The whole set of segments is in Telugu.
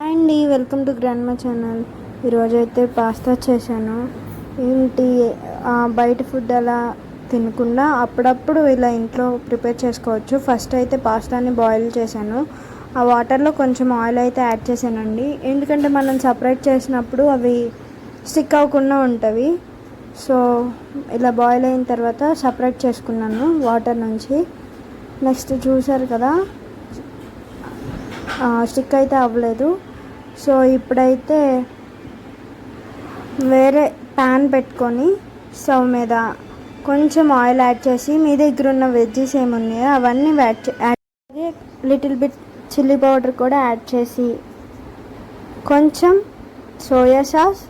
హాయ్ అండి వెల్కమ్ టు గ్రాండ్ మా ఛానల్. ఈరోజు అయితే పాస్తా చేశాను. ఏంటి బయట ఫుడ్ అలా తినకుండా అప్పుడప్పుడు ఇలా ఇంట్లో ప్రిపేర్ చేసుకోవచ్చు. ఫస్ట్ అయితే పాస్తాని బాయిల్ చేశాను. ఆ వాటర్లో కొంచెం ఆయిల్ అయితే యాడ్ చేశానండి. ఎందుకంటే మనం సపరేట్ చేసినప్పుడు అవి స్టిక్ అవ్వకుండా ఉంటవి. సో ఇలా బాయిల్ అయిన తర్వాత సపరేట్ చేసుకున్నాను వాటర్ నుంచి. నెక్స్ట్ చూసారు కదా స్టిక్ అయితే అవ్వలేదు. సో ఇప్పుడైతే వేరే ప్యాన్ పెట్టుకొని స్టవ్ మీద కొంచెం ఆయిల్ యాడ్ చేసి మీ దగ్గర ఉన్న వెజ్జెస్ ఏమున్నాయో అవన్నీ యాడ్ యాడ్ అలాగే లిటిల్ బిట్ చిల్లీ పౌడర్ కూడా యాడ్ చేసి కొంచెం soya sauce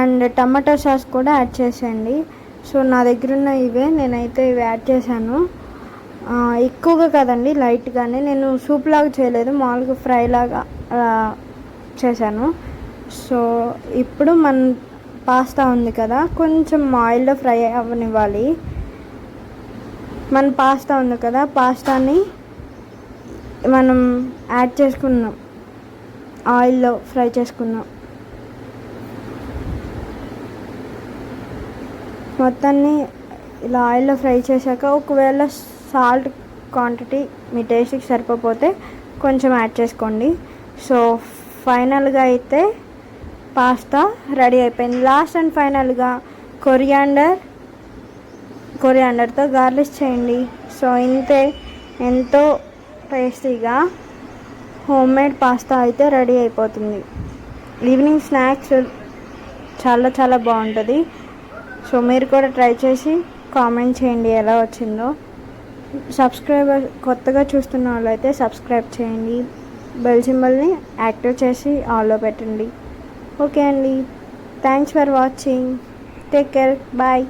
and tomato sauce కూడా యాడ్ చేసేయండి. సో నా దగ్గర ఉన్న ఇవే నేనైతే ఇవి యాడ్ చేశాను. ఎక్కువగా కదండి లైట్గానే. నేను సూప్ లాగా చేయలేదు మామూలుగా ఫ్రై లాగా చేశాను. సో ఇప్పుడు మన పాస్తా ఉంది కదా కొంచెం ఆయిల్లో ఫ్రై అవ్వనివ్వాలి. మన పాస్తా ఉంది కదా పాస్తాని మనం యాడ్ చేసుకున్నాం. ఆయిల్లో ఫ్రై చేసుకున్నాం. మొత్తాన్ని ఇలా ఆయిల్లో ఫ్రై చేశాక ఒకవేళ సాల్ట్ క్వాంటిటీ మీ టేస్ట్కి సరిపోతే కొంచెం యాడ్ చేసుకోండి. సో ఫైనల్గా అయితే పాస్తా రెడీ అయిపోయింది. లాస్ట్ అండ్ ఫైనల్గా కొరియాండర్ కొరియాండర్తో గార్లిష్ చేయండి. సో ఇంతే. ఎంతో టేస్టీగా హోమ్ మేడ్ పాస్తా అయితే రెడీ అయిపోతుంది. ఈవినింగ్ స్నాక్స్ చాలా చాలా బాగుంటుంది. సో మీరు కూడా ట్రై చేసి కామెంట్ చేయండి ఎలా వచ్చిందో. సబ్స్క్రైబర్ కొత్తగా చూస్తున్న వాళ్ళైతే సబ్స్క్రైబ్ చేయండి. బెల్ సింబల్ని యాక్టివ్ చేసి ఆన్లో పెట్టండి. ఓకే అండి. Thanks for watching. Take care. Bye.